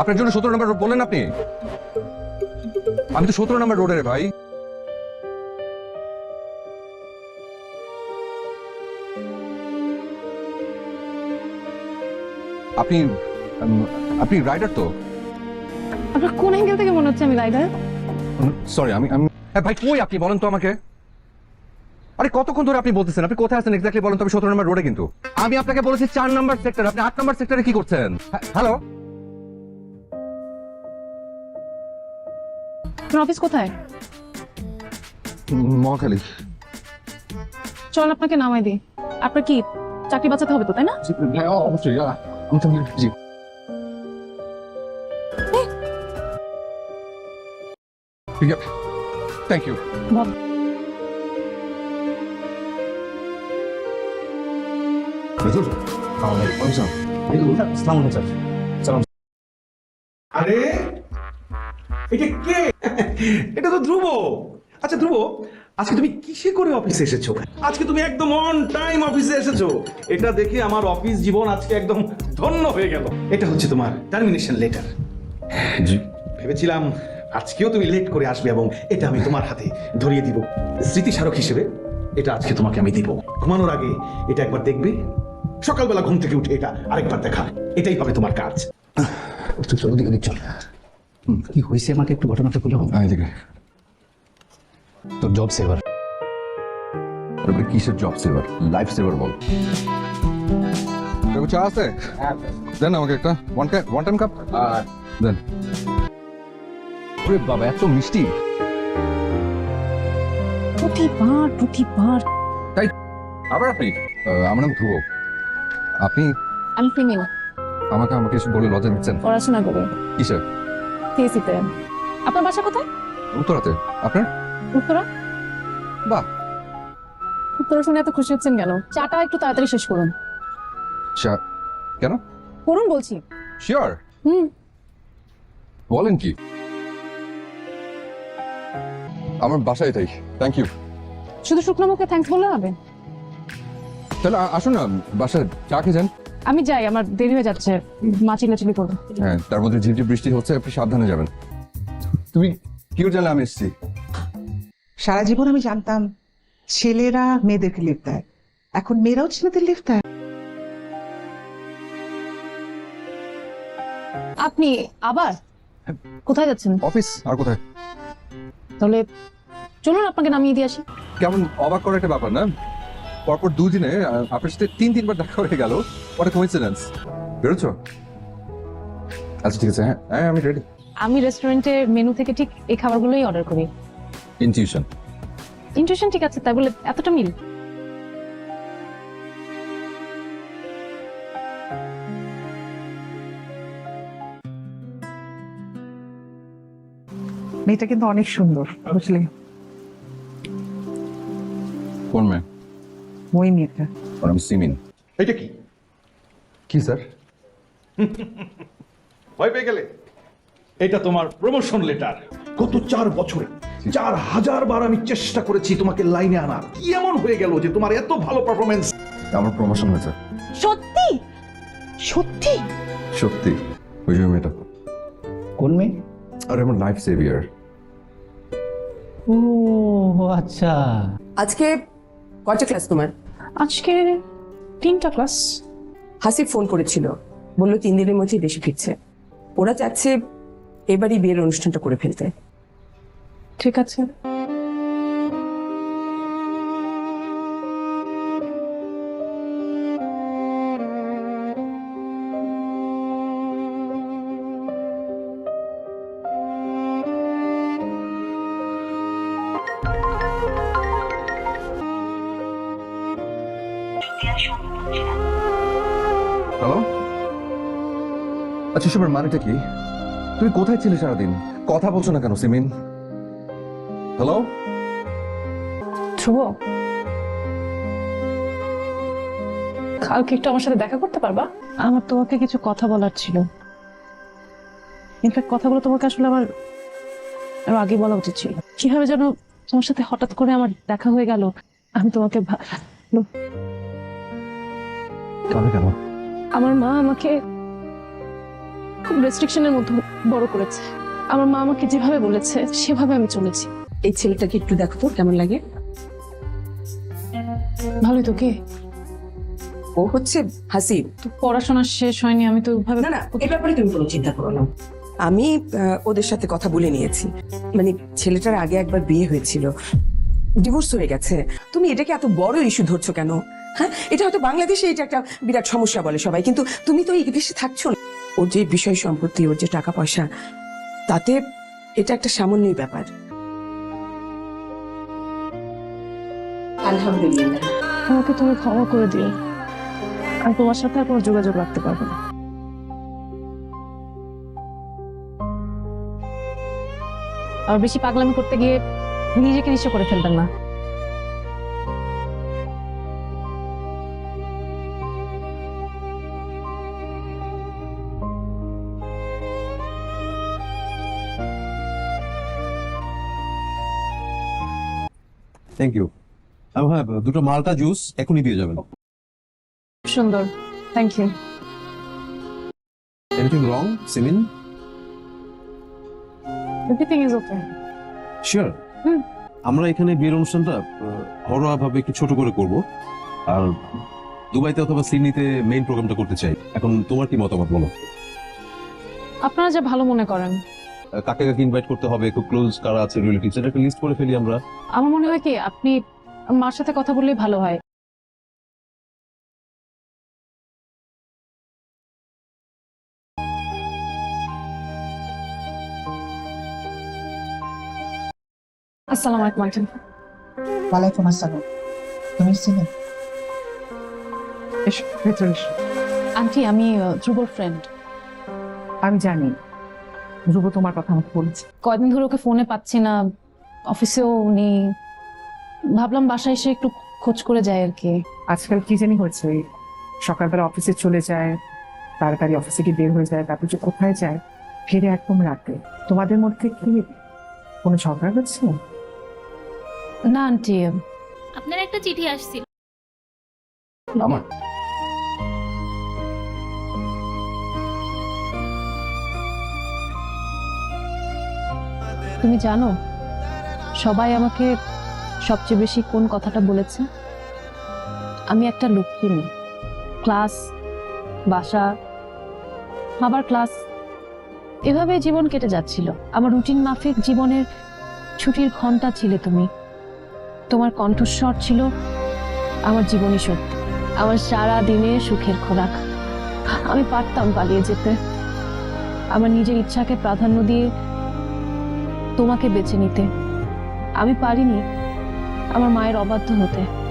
আপনার জন্য সতেরো নম্বর রোড বললেন আপনি? আমি তো সতেরো নম্বর রোডে রে ভাই। আপনি আপনি রাইডার তো? আপনার কোন অ্যাঙ্গেল থেকে মনে হচ্ছে আমি রাইডার? সরি আমি আমি হ্যাঁ ভাই কই আপনি বলেন তো আমাকে? আরে কতক্ষণ ধরে আপনি বলতেছেন? আপনি কোথায় আছেন এক্স্যাক্টলি বলেন তো আমি সতেরো নম্বর রোডে কিন্তু। আমি আপনাকে বলেছি চার নম্বর সেক্টর আপনি আট নম্বর সেক্টরে কি করছেন? হ্যালো আপনার অফিস কোথায় মহাখালী চল আপনাকে নামাই দিই আপনার কি চাকরি বাঁচাতে হবে তো তাই না হ্যাঁ অবশ্যই আমি তো জি ঠিক আছে থ্যাংক ইউ বল। আরে এটা কে? এটা তো ধ্রুব। আচ্ছা ধ্রুব আজকে তুমি কিসে করে অফিসে এসেছ? আজকে তুমি একদম অন টাইম অফিসে এসেছ। এটা দেখে আমার অফিস জীবন আজকে একদম ধন্য হয়ে গেল। এটা হচ্ছে তোমার টার্মিনেশন লেটার ভেবেছিলাম আজকেও তুমি লেট করে আসবে এবং এটা আমি তোমার হাতে ধরিয়ে দিব। স্মৃতিস্মারক হিসেবে এটা আজকে তোমাকে আমি দিব। ঘুমানোর আগে এটা একবার দেখবে। সকালবেলা ঘুম থেকে উঠে এটা আরেকবার দেখা। এটাই হবে তোমার কাজ। চল। কি হয়েছে আমাকে? একটু ঘটনাটা খুলে দেখে। তোর জব সেভার তারপরে কিসের জব সেভার লাইফ সেভার বল। চা আছে? দেন আমাকে একটা। ওয়ান ওয়ান টাইম কাপ দেন। ওরে বাবা এত মিষ্টি। প্রতিবার প্রতিবার। তাই আবার আপনি? আমার নাম ধ্রুব। আপনি? আমি ফিমেল। আমাকে আমাকে বলে লজ্জা দিচ্ছেন পড়াশোনা করি কিসের? সিএসিতে আপনার বাসা কোথায়? উত্তরাতে। আপনার? উত্তরা। বাহ। উত্তরা শুনে এত খুশি হচ্ছেন কেন? চাটা একটু তাড়াতাড়ি শেষ করুন। চা কেন? করুন বলছি। শিওর? হুম। বলেন কি? আমার বাসায় তাই থ্যাংক ইউ শুধু শুকনো মুখে থ্যাঙ্কস বললে হবে? তাহলে আসুন না বাসায় চা খেয়ে যান। আমি যাই আমার দেরি হয়ে যাচ্ছে। মা চিল্লাচিল্লি করব। হ্যাঁ তার মধ্যে ঝিপঝিপ বৃষ্টি হচ্ছে আপনি সাবধানে যাবেন। তুমি কি করে জানলে আমি এসেছি। সারা জীবন আমি জানতাম ছেলেরা মেয়েদেরকে লিফট দেয়। এখন মেয়েরাও ছেলেদের লিফট দেয়। আপনি আবার? কোথায় যাচ্ছেন? অফিস? আর কোথায়? তাহলে চলুন আপনাকে নামিয়ে দিয়ে আসি। কেমন অবাক করার একটা ব্যাপার না? পরপর দুদিনে আপনার সাথে তিন তিনবার দেখা হয়ে গেল। পরে কোইন্সিডেন্স বেরোচ্ছ? আচ্ছা ঠিক আছে হ্যাঁ। হ্যাঁ আমি রেডি আমি রেস্টুরেন্টের মেনু থেকে ঠিক এই খাবারগুলোই অর্ডার করি। ইনটিউশন ইন্টুইশন ঠিক আছে তাই বলে এতটা মিল? মেয়েটা কিন্তু অনেক সুন্দর বুঝলি? কোন মেয়ে? ওই মেয়েটা ওর নাম সিমিন এটা কি কি স্যার ভয় পেয়ে গেলে এটা তোমার প্রমোশন লেটার গত চার বছরে চার হাজার বার আমি চেষ্টা করেছি তোমাকে লাইনে আনার। কি এমন হয়ে গেল যে তোমার এত ভালো পারফরমেন্স আমার প্রমোশন হয়েছে। সত্যি? সত্যি? সত্যি। ওই যে মেয়েটা। কোন মেয়ে? আর আমার লাইফ সেভিয়ার ও আচ্ছা। আজকে কয়টা ক্লাস তোমার? আজকে তিনটা ক্লাস। হাসিফ ফোন করেছিল। বলল তিন দিনের মধ্যেই দেশে ফিরছে। ওরা চাচ্ছে এবারই বিয়ের অনুষ্ঠানটা করে ফেলতে। ঠিক আছে। হ্যালো? আচ্ছা সবার মানেটা কি? তুমি কোথায় ছিলে সারাদিন? কথা বলছো না কেন সিমিন? হ্যালো? ধ্রুব? কালকে একটু আমার সাথে দেখা করতে পারবা? আমার তোমাকে কিছু কথা বলার ছিল। ইনফ্যাক্ট কথাগুলো তোমাকে আসলে আমার আরও আগে বলা উচিত ছিল। কীভাবে যেন তোমার সাথে হঠাৎ করে আমার দেখা হয়ে গেল আমি তোমাকে কেন? আমার মা আমাকে খুব রেস্ট্রিকশনের মধ্যে বড় করেছে। আমার মা আমাকে যেভাবে বলেছে সেভাবে আমি চলেছি। এই ছেলেটাকে একটু দেখো তো কেমন লাগে? ভালোই তো কে? ও হচ্ছে হাসিব। তো পড়াশোনা শেষ হয়নি আমি তো ওইভাবে না না এ ব্যাপারে তুমি কোনো চিন্তা করো না। আমি ওদের সাথে কথা বলে নিয়েছি। মানে ছেলেটার আগে একবার বিয়ে হয়েছিল। ডিভোর্স হয়ে গেছে। তুমি এটাকে এত বড় ইস্যু ধরছো কেন? হ্যাঁ? এটা হয়তো বাংলাদেশে এটা একটা বিরাট সমস্যা বলে সবাই। কিন্তু তুমি তো এই দেশে থাকছো না। ওর যে বিষয় সম্পত্তি ওর যে টাকা পয়সা তাতে এটা একটা সামান্যই ব্যাপার। আলহামদুলিল্লাহ। আমাকে তুমি ক্ষমা করে দিও। আমি তোমার সাথে আর কোনো যোগাযোগ রাখতে পারব না। আর বেশি পাগলামি করতে গিয়ে নিজেকে নিশ্চয় করে ফেলবেন না। থ্যাংক ইউ হ্যাঁ দুটো মালটা জুস এখনই দিয়ে যাবেন। সুন্দর। Thank you anything wrong seeming everything is okay sure আমরা এখানে বিয়ের অনুষ্ঠানটা ঘরোয়া ভাবে একটু ছোট করে করব। আর দুবাইতে অথবা সিডনিতে মেইন প্রোগ্রামটা করতে চাই। এখন তোমার কি মতামত বলো? আপনারা যা ভালো মনে করেন। কাকে কাকে ইনভাইট করতে হবে খুব ক্লোজ কারা আছে রিলেটিভস এটা একটা লিস্ট করে ফেলি আমরা। আমার মনে হয় কি আপনি মার সাথে কথা বললেই ভালো হয়। আসসালামু আলাইকুম আন্টি। ওয়ালাইকুম আসসালাম। তুমি চিনি এসো ভেতরে এসো। আন্টি আমি ধ্রুবর ফ্রেন্ড আমি জানি। ধ্রুব তোমার কথা আমাকে বলেছে। কয়দিন ধরে ওকে ফোনে পাচ্ছি না অফিসেও নেই। ভাবলাম বাসায় এসে একটু খোঁজ করে যায় আর কি। আজকাল কি জানি হয়েছে সকালবেলা অফিসে চলে যায় তাড়াতাড়ি অফিসে গিয়ে বের হয়ে যায় তারপর যে কোথায় যায় ফিরে একদম রাতে। তোমাদের মধ্যে কি কোনো ঝগড়া হচ্ছে? না আন্টি আপনার একটা চিঠি আসছিল। আমার? তুমি জানো, সবাই আমাকে সবচেয়ে বেশি কোন কথাটা বলেছে? আমি একটা লক্ষ্মী মেয়ে। ক্লাস, বাসা, আবার ক্লাস। এভাবে জীবন কেটে যাচ্ছিল। আমার রুটিন মাফিক জীবনের ছুটির ঘণ্টা ছিলে তুমি। তোমার কণ্ঠস্বর ছিল আমার জীবনী সত্যি। আমার সারা দিনের সুখের খোরাক। আমি পারতাম পালিয়ে যেতে। আমার নিজের ইচ্ছাকে প্রাধান্য দিয়ে তোমাকে বেছে নিতে। আমি পারিনি আমার মায়ের অবাধ্য হতে।